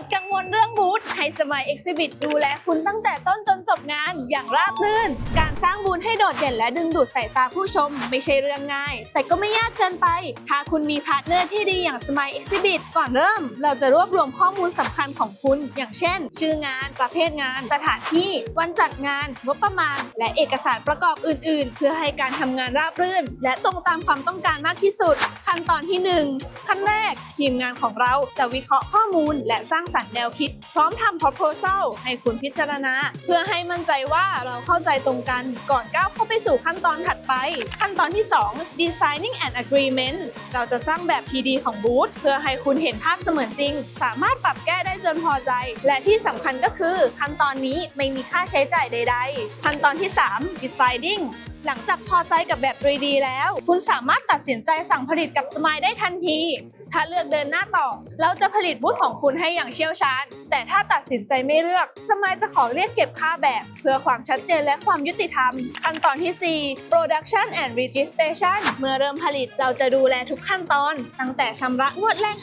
ดกังวลเรื่องบูธไฮสมัยเอ็กซิบิทดูแลคุณตั้งแต่ต้นจนจบงานอย่างราบรื่น การสร้างบูธให้โดดเด่นและดึงดูดสายตาผู้ชม ไม่ใช่เรื่องง่าย แต่ก็ไม่ยากเกินไป ถ้าคุณมีพาร์ทเนอร์ที่ดีอย่างสมัยเอ็กซิบิทก่อนเริ่ม เราจะรวบรวมข้อมูลสำคัญของคุณ อย่างเช่น ชื่องาน ประเภทงาน สถานที่ วันจัดงาน งบประมาณ และเอกสารประกอบอื่น ๆ เพื่อให้การทำงานราบรื่น และตรงตามความต้องการมากที่สุด ขั้นตอนที่หนึ่งขั้นแรก ทีมงานของเราจะวิเคราะห์ข้อมูล และสร้างสรรค์แนวคิด พร้อมทำ proposal ให้คุณพิจารณา เพื่อให้มั่นใจว่าเราเข้าใจตรงกันก่อนก้าวเข้าไปสู่ขั้นตอนถัดไป ขั้นตอนที่ 2 designing an agreement เราจะสร้างแบบ PD ของบูธเพื่อให้คุณเห็นภาพเสมือนจริง สามารถปรับแก้ได้จนพอใจ และที่สำคัญก็คือขั้นตอนนี้ไม่มีค่าใช้จ่ายใด ๆ ขั้นตอนที่ 3 deciding หลังจากพอใจกับแบบ 3D แล้ว คุณสามารถตัดสินใจสั่งผลิตกับสมายได้ทันที ถ้าเลือกเดินหน้าต่อ เราจะผลิตบูธของคุณให้อย่างเชี่ยวชาญ แต่ถ้าตัดสินใจไม่เลือก สมายจะขอเรียกเก็บค่าแบบ เพื่อความชัดเจนและความยุติธรรม ขั้นตอนที่ 4 production and registration เมื่อเริ่มผลิตเราจะดูแลทุกขั้นตอน ตั้งแต่ชำระงวดแรก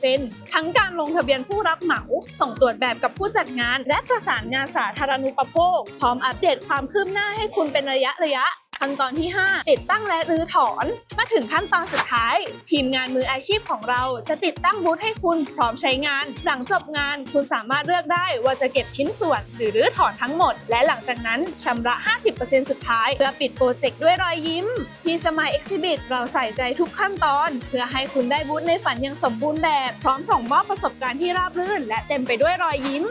50%ทั้งการลงทะเบียนผู้รับเหมา ส่งตรวจแบบกับผู้จัดงาน และประสานงานสาธารณูปโภค พร้อมอัปเดตความคืบหน้าให้คุณเป็นระยะระยะ ขั้นตอนที่ 5 ติดตั้งและรื้อถอน มาถึงขั้นตอนสุดท้าย ทีมงานมืออาชีพของเราจะติดตั้งบูธให้คุณพร้อมใช้งาน หลังจบงานคุณสามารถเลือกได้ว่าจะเก็บชิ้นส่วน หรือรื้อถอนทั้งหมด และหลังจากนั้นชำระ 50%สุดท้ายเพื่อปิดโปรเจกต์ด้วยรอยยิ้ม ที่สมัย Exhibit เราใส่ใจทุกขั้นตอน เพื่อให้คุณได้บูธในฝันอย่างสมบูรณ์แบบ พร้อมส่งมอบประสบการณ์ที่ราบรื่น และเต็มไปด้วยรอยยิ้ม